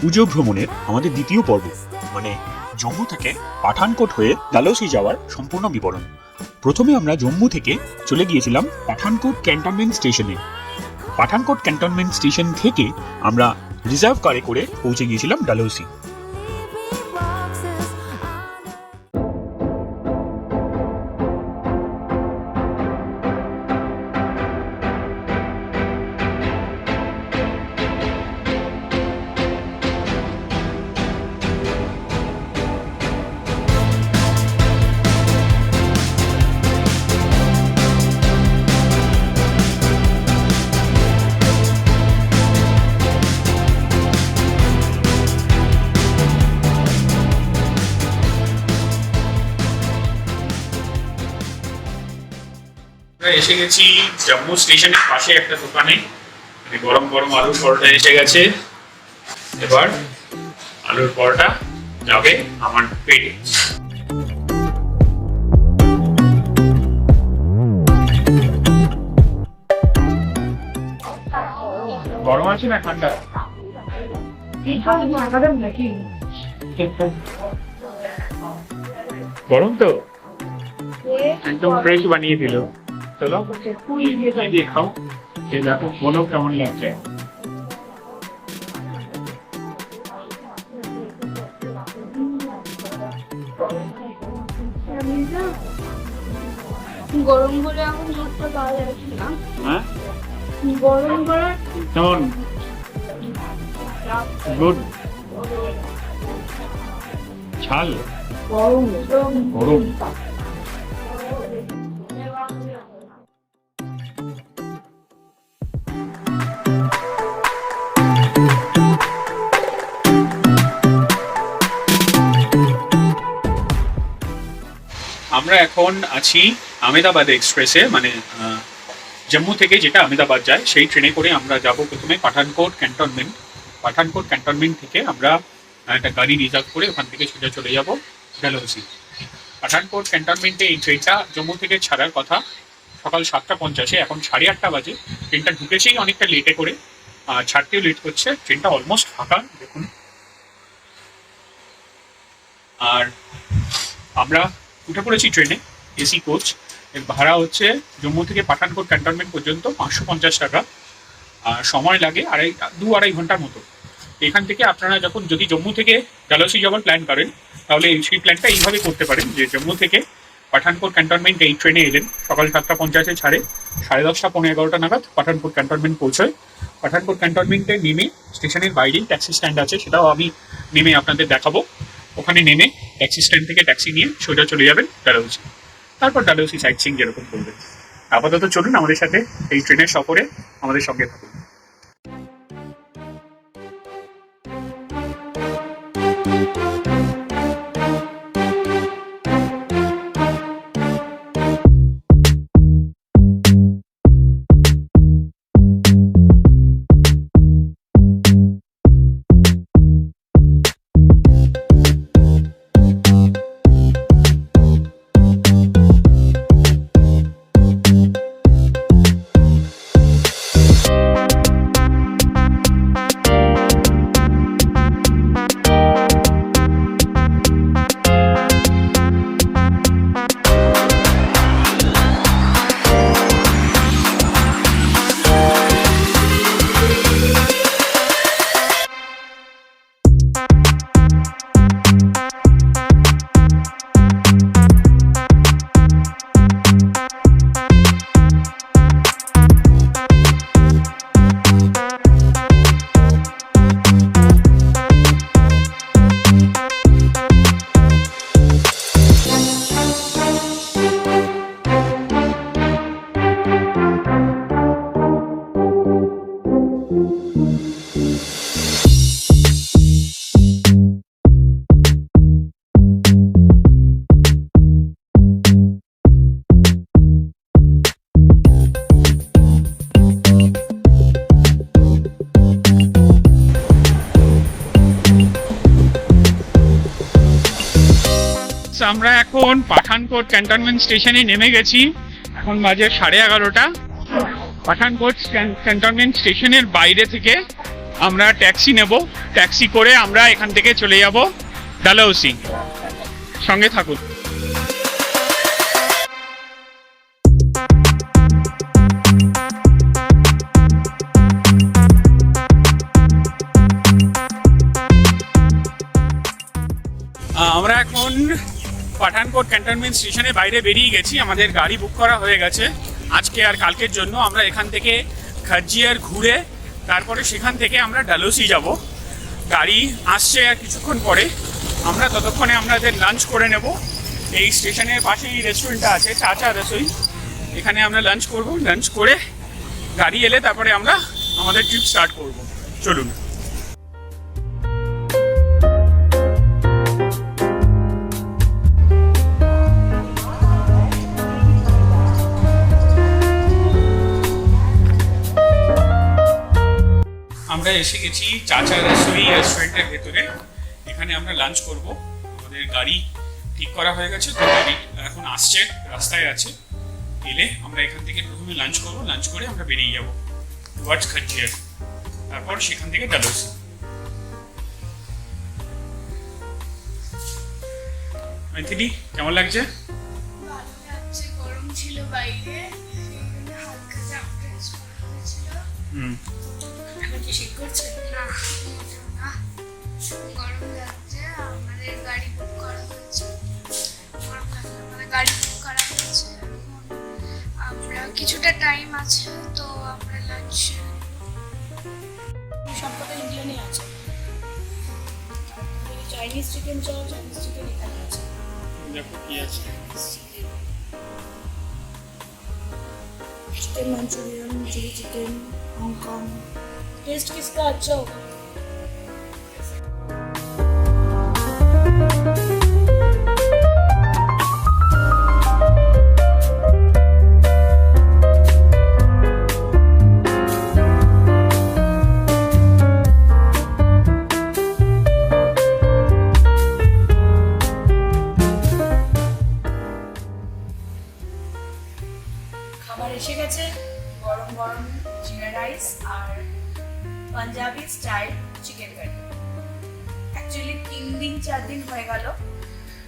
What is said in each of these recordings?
পুজো ভ্রমণের আমাদের দ্বিতীয় পর্ব। মানে জম্মু থেকে পাঠানকোট হয়ে ডালহৌসি যাওয়ার সম্পূর্ণ বিবরণ। প্রথমে আমরা জম্মু থেকে চলে গিয়েছিলাম পাঠানকোট ক্যান্টনমেন্ট স্টেশনে। পাঠানকোট ক্যান্টনমেন্ট স্টেশন থেকে আমরা রিজার্ভ কারে করে পৌঁছে গিয়েছিলাম ডালহৌসি। এসে গেছি। জম্মু স্টেশনের পাশে একটা দোকানে। মানে গরম গরম আলুর পরোটা এসে গেছে। এবার আলুর পরোটা যাবে আমার পেটে। গরম আছে না ঠান্ডা? গরম তো। একদম ফ্রেশ বানিয়ে দিল। চলো। দিয়ে দেখো বলো কেমন লাগছে। গরম করে এখন মুখটা পাওয়া যাচ্ছে না। হ্যাঁ? গরম করে কেমন? গুড। ঝাল গরম। গরম। আমরা এখন আছি আমেদাবাদ এক্সপ্রেসে মানে জম্মু থেকে যেটা আহমেদাবাদ যায়, সেই ট্রেনে করে আমরা যাব প্রথমে পাঠানকোট ক্যান্টনমেন্ট। পাঠানকোট ক্যান্টনমেন্ট থেকে আমরা একটা গাড়ি রিজার্ভ করে ওখান থেকে সোজা চলে যাব ডালহৌসি পাঠানকোট ক্যান্টনমেন্টে এই ট্রেনটা জম্মু থেকে ছাড়ার কথা, সকাল সাতটা পঞ্চাশে, এখন সাড়ে আটটা বাজে। ট্রেনটা ঢুকেছেই অনেকটা লেটে করে, আর ছাড়তেও লেট করছে। ট্রেনটা অলমোস্ট ফাঁকা, দেখুন। আর আমরা উঠে পড়েছি ট্রেনে এসি কোচ এর ভাড়া হচ্ছে জম্মু থেকে পাঠানকোট ক্যান্টনমেন্ট পর্যন্ত পাঁচশো পঞ্চাশ টাকা। আর সময় লাগে আড়াই, দু আড়াই ঘণ্টার মতো। এখান থেকে আপনারা যখন যদি জম্মু থেকে ডালহৌসি যাওয়ার প্ল্যান করেন, তাহলে সেই প্ল্যানটা এইভাবে করতে পারেন যে জম্মু থেকে পাঠানকোট ক্যান্টনমেন্ট এই ট্রেনে এলেন। সকাল সাতটা পঞ্চাশে ছাড়ে, সাড়ে দশটা পনেরো এগারোটা নাগাদ পাঠানকোট ক্যান্টনমেন্ট পৌঁছয়। পাঠানকোট ক্যান্টনমেন্টে নেমে স্টেশনের বাইরেই ট্যাক্সি স্ট্যান্ড আছে, সেটাও আমি নেমে আপনাদের দেখাবো। ওখানে নেমে ট্যাক্সি স্ট্যান্ড থেকে ট্যাক্সি নিয়ে সোজা চলে যাবেন ডালহৌসি তারপর ডালহৌসি সাইট সিং যেরকম করবেন আপাতত চলুন আমাদের সাথে এই ট্রেনের সফরে আমাদের সঙ্গে থাকুন। আমরা এখন পাঠানকোট ক্যান্টনমেন্ট স্টেশনে নেমে গেছি। এখন বাজে সাড়ে এগারোটা। পাঠানকোট ক্যান্টনমেন্ট স্টেশনের বাইরে থেকে আমরা ট্যাক্সি নেব। ট্যাক্সি করে আমরা এখান থেকে চলে যাব ডালাউসি সঙ্গে থাকুন। আমরা এখন পাঠানকোট ক্যান্টনমেন্ট স্টেশনের বাইরে বেরিয়ে গেছি, আমাদের গাড়ি বুক করা হয়ে গেছে। আজকে আর কালকের জন্য আমরা এখান থেকে খাজিয়ার ঘুরে, তারপরে সেখান থেকে আমরা ডালোসি যাব। গাড়ি আসছে আর কিছুক্ষণ পরে। আমরা ততক্ষণে আমাদের লাঞ্চ করে নেব। এই স্টেশনের পাশেই রেস্টুরেন্টটা আছে, চাচা রসোই। এখানে আমরা লাঞ্চ করব। লাঞ্চ করে গাড়ি এলে তারপরে আমরা আমাদের ট্রিপ স্টার্ট করব। চলুন। আমরা এসে গেছি চাচা রসোই রেস্টুরেন্টের ভেতরে। এখানে আমরা লাঞ্চ করব। আমাদের গাড়ি ঠিক করা হয়ে গেছে। তো গাড়ি এখন আসছে রাস্তায় আছে। এলে আমরা এখান থেকে প্রথমে লাঞ্চ করব। লাঞ্চ করে আমরা বেরিয়ে যাব। টুয়ার্ডস খাজিয়ার তারপর সেখান থেকে ডালোসি মাইথিলি কেমন লাগছে? গরম ছিল বাইরে। হালকা হুম। কি শীত করছে? না। না? গরম লাগছে আমাদের গাড়ি বুক করা হয়েছে গরম লাগছে আমাদের গাড়ি বুক করা হয়েছে আমরা কিছুটা টাইম আছে তো আমরা লাঞ্চ সব কথা ইন্ডিয়ানই আছে? Chinese chicken chow Chinese chicken এখানে আছে। দেখো কি আছে। Chicken Manchurian chilli chicken Hong Kong test किसका अच्छा होगा খাবার এসে গেছে গরম গরম জিরা রাইস আর Punjabi style chicken curry actually তিন দিন, চার দিন হয়ে গেল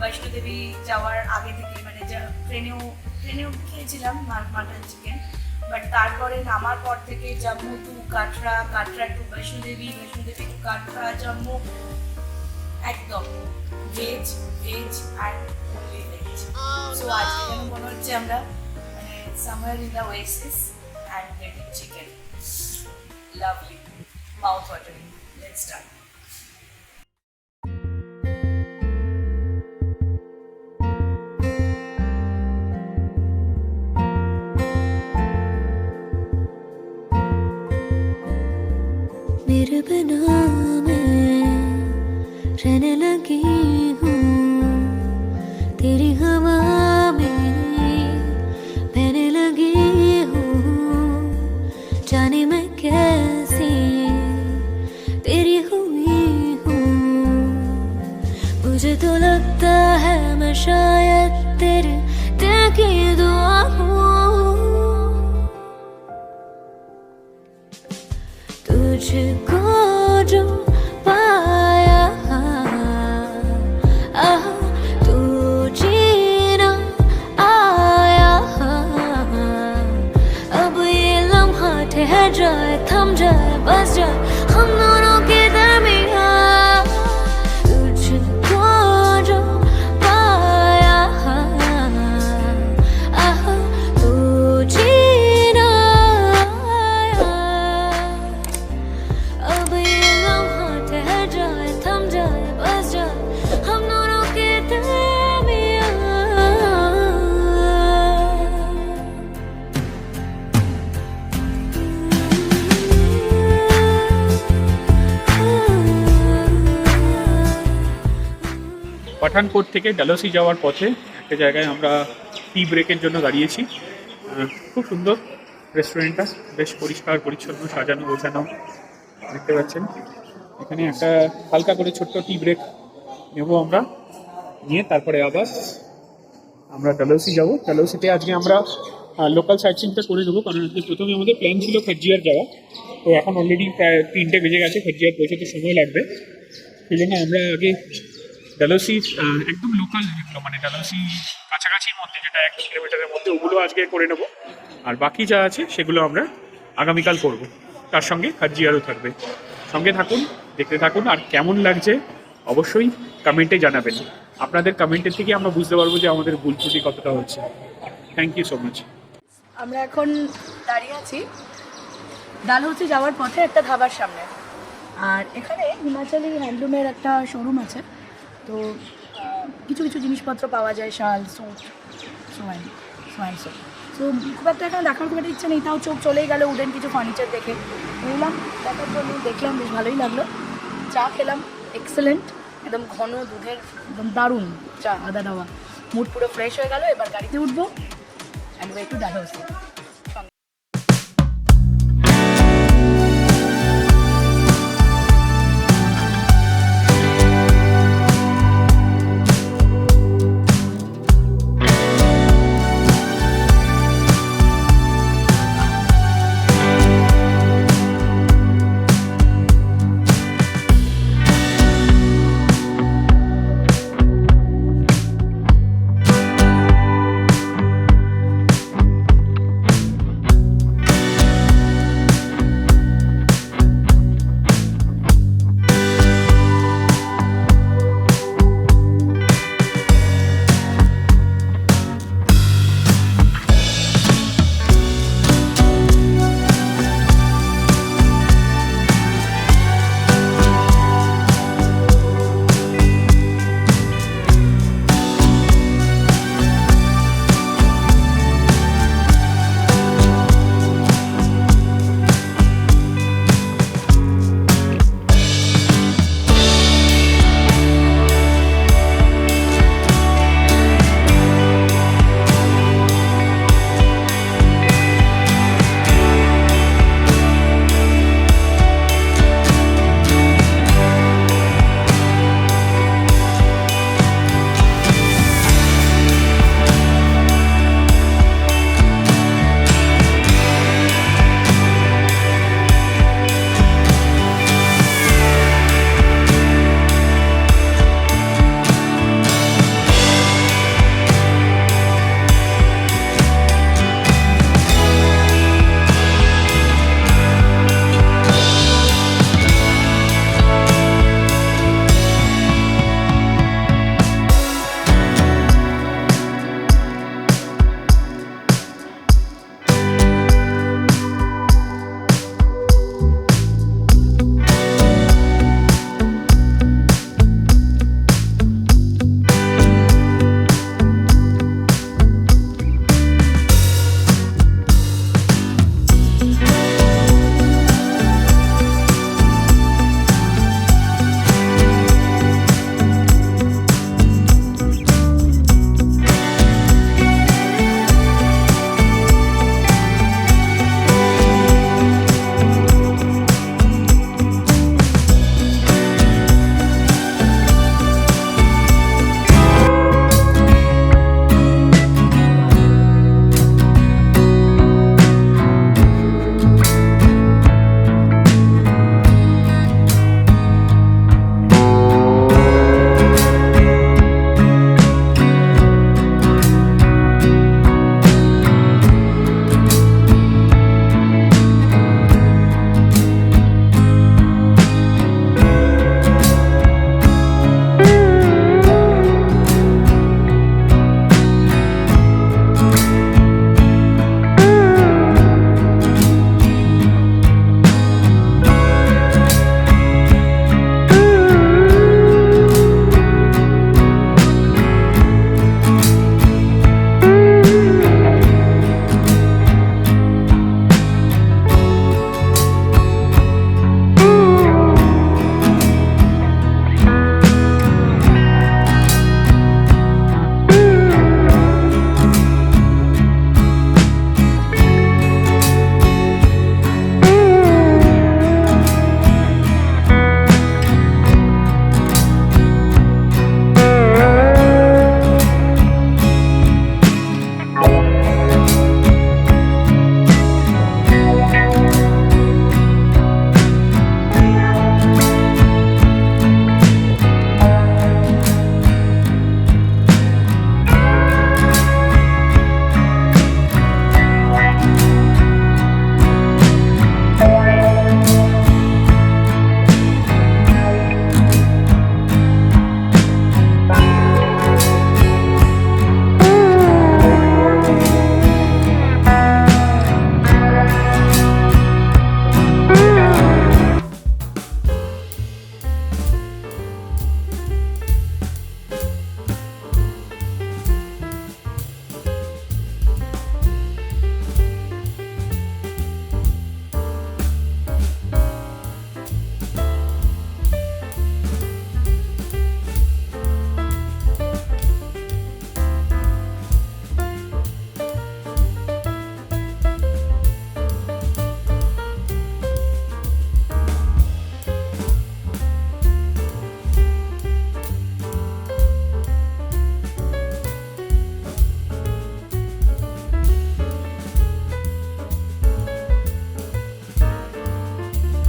বৈষ্ণোদেবী যাওয়ার আগে থেকে মানে যা ট্রেনেও ট্রেনেও খেয়েছিলাম মাটন চিকেন বাট তারপরে নামার পর থেকে Jammu to Katra Katra to Vaishno Devi Vaishno Devi to Katra, Jammu একদম veg veg and only veg so আজকে মনে হচ্ছে আমরা মানে in the oasis and getting chicken. Lovely. Mouth watering. Let's start. मेरे बिना मैं रहने लगी हूँ question. পাঠানকোট থেকে ডালোসি যাওয়ার পথে একটা জায়গায় আমরা টি ব্রেকের জন্য দাঁড়িয়েছি। খুব সুন্দর রেস্টুরেন্টটা বেশ পরিষ্কার, পরিচ্ছন্ন, সাজানো, গোছানো। দেখতে পাচ্ছেন? এখানে একটা হালকা করে ছোট্ট টি ব্রেক নেব আমরা। নিয়ে তারপরে আবার আমরা ডালোসি যাব। ডালোসিতে আজকে আমরা লোকাল সাইট করে দেবো। কারণ আজকে প্রথমে আমাদের প্ল্যান ছিল খেজিয়ার যাওয়া। তো এখন অলরেডি প্রায় তিনটে বেজে গেছে খেজিয়ার পৌঁছতে সময় লাগবে। সেই জন্য আমরা আগে ডালসি একদম লোকাল যেগুলো মানে ডালসি কাছাকাছির মধ্যে, যেটা এক কিলোমিটারের মধ্যে, ওগুলো আজকে করে নেব। আর বাকি যা আছে, সেগুলো আমরা আগামীকাল করব। তার সঙ্গে খাজিয়ারও থাকবে। সঙ্গে থাকুন, দেখতে থাকুন, আর কেমন লাগছে, অবশ্যই কমেন্টে জানাবেন। আপনাদের কমেন্টের থেকে আমরা বুঝতে পারব যে আমাদের ভুল ত্রুটি কতটা হচ্ছে। থ্যাংক ইউ সো মাচ আমরা এখন দাঁড়িয়ে আছি ডালহৌসি যাওয়ার পথে একটা ধাবার সামনে। আর এখানে হিমাচলি হ্যান্ডলুমের একটা শোরুম আছে। তো কিছু কিছু জিনিসপত্র পাওয়া যায় শাল স্যুট সোয়াইন সোয়াইন স্যুট তো খুব একটা এখানে দেখার খুব একটা ইচ্ছে নেই তাও চোখ চলেই গেল উডেন কিছু ফার্নিচার দেখে। এলাম দেখার জন্য দেখলাম বেশ ভালোই লাগল। চা খেলাম এক্সেলেন্ট একদম ঘন দুধের একদম দারুণ চা। আদা দেওয়া মুড পুরো ফ্রেশ হয়ে গেল এবার গাড়িতে উঠবো। অ্যান্ড একটু ডালহৌসি